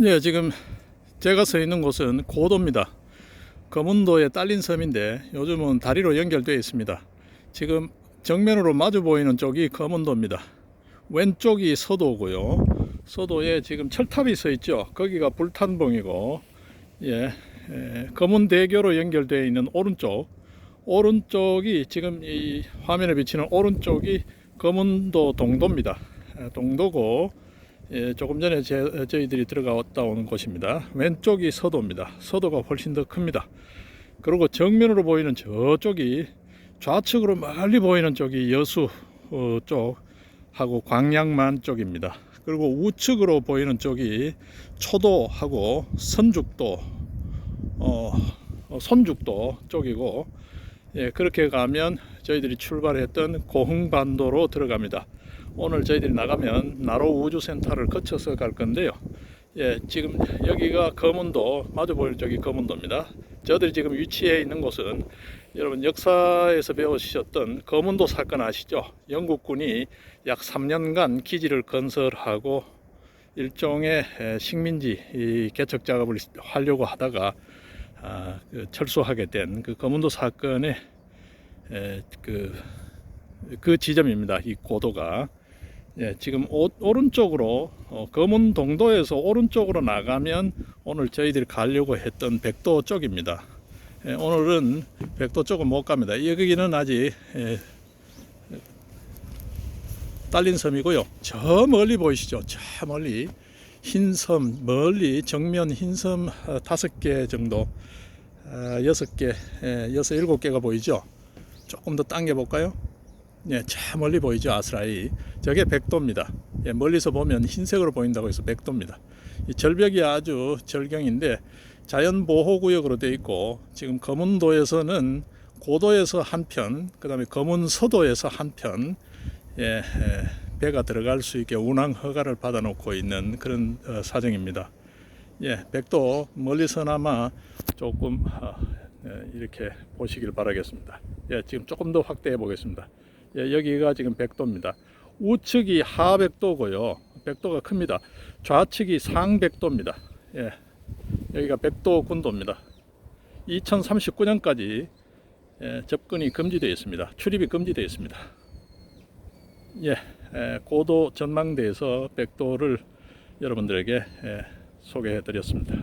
네, 지금 제가 서 있는 곳은 고도입니다. 검은도에 딸린 섬인데 요즘은 다리로 연결되어 있습니다. 지금 정면으로 마주 보이는 쪽이 검은도입니다. 왼쪽이 서도고요. 서도에 지금 철탑이 서 있죠. 거기가 불탄봉이고, 예, 에, 검은대교로 연결되어 있는 오른쪽, 오른쪽이 지금 이 화면에 비치는 오른쪽이 검은도 동도입니다. 에, 동도고, 예, 조금 전에 제, 저희들이 들어갔다 오는 곳입니다. 왼쪽이 서도입니다. 서도가 훨씬 더 큽니다. 그리고 정면으로 보이는 저쪽이 좌측으로 멀리 보이는 쪽이 여수 어, 쪽하고 광양만 쪽입니다. 그리고 우측으로 보이는 쪽이 초도하고 선죽도, 어, 어, 선죽도 쪽이고, 예, 그렇게 가면 저희들이 출발했던 고흥반도로 들어갑니다. 오늘 저희들이 나가면 나로 우주센터를 거쳐서 갈 건데요. 예, 지금 여기가 검은도, 마주 보이는 쪽이 검은도입니다. 저들이 지금 위치해 있는 곳은 여러분 역사에서 배우셨던 검은도 사건 아시죠? 영국군이 약 3년간 기지를 건설하고 일종의 에, 식민지 이 개척 작업을 하려고 하다가 아, 그 철수하게 된 그 검은도 사건의 에, 그, 그 지점입니다. 이 고도가. 예, 지금 오, 오른쪽으로 어, 검은 동도에서 오른쪽으로 나가면 오늘 저희들이 가려고 했던 백도 쪽입니다. 예, 오늘은 백도 쪽은 못 갑니다. 여기는 아직 예, 딸린 섬이고요. 저 멀리 보이시죠? 저 멀리 흰 섬 멀리 정면 흰섬 어, 다섯 개 정도, 아, 여섯 개, 예, 여섯 일곱 개가 보이죠? 조금 더 당겨 볼까요? 예, 저 멀리 보이죠 아스라이. 저게 백도입니다. 예, 멀리서 보면 흰색으로 보인다고 해서 백도입니다. 이 절벽이 아주 절경인데 자연보호구역으로 되어 있고 지금 검은도에서는 고도에서 한편 그 다음에 검은서도에서 한편 예, 예, 배가 들어갈 수 있게 운항 허가를 받아 놓고 있는 그런 어, 사정입니다. 예, 백도 멀리서나마 조금 어, 예, 이렇게 보시길 바라겠습니다. 예, 지금 조금 더 확대해 보겠습니다 예, 여기가 지금 백도입니다. 우측이 하백도고요. 백도가 큽니다. 좌측이 상백도입니다. 예, 여기가 백도 군도입니다. 2039년까지 예, 접근이 금지되어 있습니다. 출입이 금지되어 있습니다. 예, 예, 고도 전망대에서 백도를 여러분들에게 예, 소개해 드렸습니다.